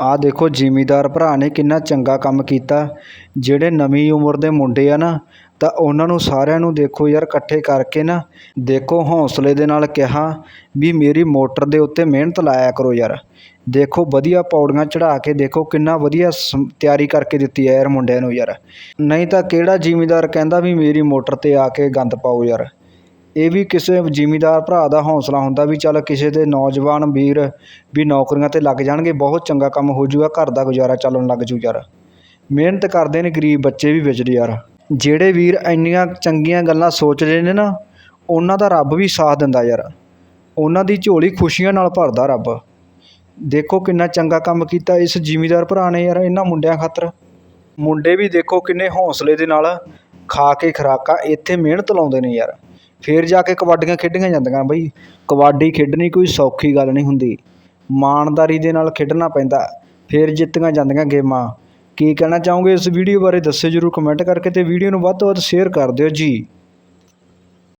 ਆਹ ਦੇਖੋ ਜ਼ਿਮੀਦਾਰ ਭਰਾ ਨੇ ਕਿੰਨਾ ਚੰਗਾ ਕੰਮ ਕੀਤਾ। ਜਿਹੜੇ ਨਵੀਂ ਉਮਰ ਦੇ ਮੁੰਡੇ ਆ ਨਾ, ਤਾਂ ਉਹਨਾਂ ਨੂੰ ਸਾਰਿਆਂ ਨੂੰ ਦੇਖੋ ਯਾਰ ਇਕੱਠੇ ਕਰਕੇ ਨਾ ਦੇਖੋ ਹੌਂਸਲੇ ਦੇ ਨਾਲ ਕਿਹਾ ਵੀ ਮੇਰੀ ਮੋਟਰ ਦੇ ਉੱਤੇ ਮਿਹਨਤ ਲਾਇਆ ਕਰੋ ਯਾਰ। ਦੇਖੋ ਵਧੀਆ ਪੌੜੀਆਂ ਚੜ੍ਹਾ ਕੇ ਦੇਖੋ ਕਿੰਨਾ ਵਧੀਆ ਸਮ- ਤਿਆਰੀ ਕਰਕੇ ਦਿੱਤੀ ਹੈ ਯਾਰ ਮੁੰਡਿਆਂ ਨੂੰ ਯਾਰ। ਨਹੀਂ ਤਾਂ ਕਿਹੜਾ ਜ਼ਿਮੀਦਾਰ ਕਹਿੰਦਾ ਵੀ ਮੇਰੀ ਮੋਟਰ ਤੇ ਆ ਕੇ ਗੰਦ ਪਾਓ ਯਾਰ। ਇਹ ਵੀ ਕਿਸੇ ਜ਼ਿਮੀਦਾਰ ਭਰਾ ਦਾ ਹੌਂਸਲਾ ਹੁੰਦਾ ਵੀ ਚੱਲ ਕਿਸੇ ਦੇ ਨੌਜਵਾਨ ਵੀਰ ਵੀ ਨੌਕਰੀਆਂ ਤੇ ਲੱਗ ਜਾਣਗੇ, ਬਹੁਤ ਚੰਗਾ ਕੰਮ ਹੋ ਜਾਊਗਾ, ਘਰ ਦਾ ਗੁਜ਼ਾਰਾ ਚੱਲਣ ਲੱਗ ਜੂ ਯਾਰ। ਮਿਹਨਤ ਕਰਦੇ ਨੇ ਗਰੀਬ ਬੱਚੇ ਵੀ ਵਿੱਚ ਯਾਰ। ਜਿਹੜੇ ਵੀਰ ਇੰਨੀਆਂ ਚੰਗੀਆਂ ਗੱਲਾਂ ਸੋਚ ਰਹੇ ਨੇ ਨਾ, ਉਹਨਾਂ ਦਾ ਰੱਬ ਵੀ ਸਾਥ ਦਿੰਦਾ ਯਾਰ। ਉਹਨਾਂ ਦੀ ਝੋਲੀ ਖੁਸ਼ੀਆਂ ਨਾਲ ਭਰਦਾ ਰੱਬ। ਦੇਖੋ ਕਿੰਨਾ ਚੰਗਾ ਕੰਮ ਕੀਤਾ ਇਸ ਜ਼ਿਮੀਦਾਰ ਭਰਾ ਨੇ ਯਾਰ, ਇਹਨਾਂ ਮੁੰਡਿਆਂ ਖਾਤਰ। ਮੁੰਡੇ ਵੀ ਦੇਖੋ ਕਿੰਨੇ ਹੌਸਲੇ ਦੇ ਨਾਲ ਖਾ ਕੇ ਖੁਰਾਕਾਂ, ਇੱਥੇ ਮਿਹਨਤ ਲਾਉਂਦੇ ਨੇ ਯਾਰ। ਫਿਰ ਜਾ ਕੇ ਕਬੱਡੀਆਂ ਖੇਡੀਆਂ ਜਾਂਦੀਆਂ ਬਈ। ਕਬੱਡੀ ਖੇਡਣੀ ਕੋਈ ਸੌਖੀ ਗੱਲ ਨਹੀਂ ਹੁੰਦੀ। ਇਮਾਨਦਾਰੀ ਦੇ ਨਾਲ ਖੇਡਣਾ ਪੈਂਦਾ। ਫਿਰ ਜਿੱਤੀਆਂ ਜਾਂਦੀਆਂ ਗੇਮਾਂ। ਕੀ ਕਹਿਣਾ ਚਾਹੋਗੇ ਇਸ ਵੀਡੀਓ ਬਾਰੇ ਦੱਸਿਓ ਜਰੂਰ ਕਮੈਂਟ ਕਰਕੇ ਅਤੇ ਵੀਡੀਓ ਨੂੰ ਵੱਧ ਤੋਂ ਵੱਧ ਸ਼ੇਅਰ ਕਰ ਦਿਓ ਜੀ।